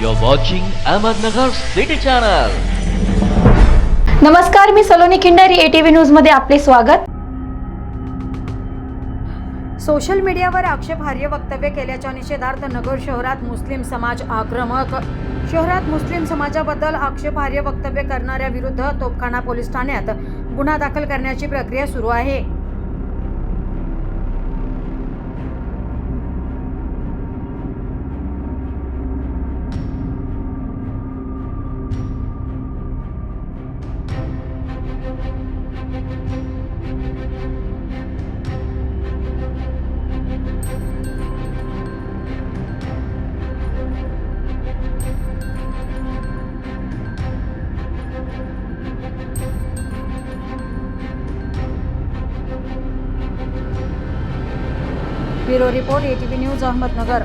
You're watching Ahmednagar City Channel. नमस्कार मी Saloni Khindari ATV न्यूजमध्ये आपले स्वागत. सोशल मीडियावर आक्षेपार्ह वक्तव्य केल्याच्या निषेधार्थ नगर शहरात मुस्लिम समाज आक्रमक. शहरात मुस्लिम समाजाबद्दल आक्षेपार्ह वक्तव्य करणाऱ्या विरुद्ध तोपखाना पोलीस ठाण्यात गुन्हा दाखल करण्याची प्रक्रिया सुरू आहे. Bureau report ATV news Ahmednagar.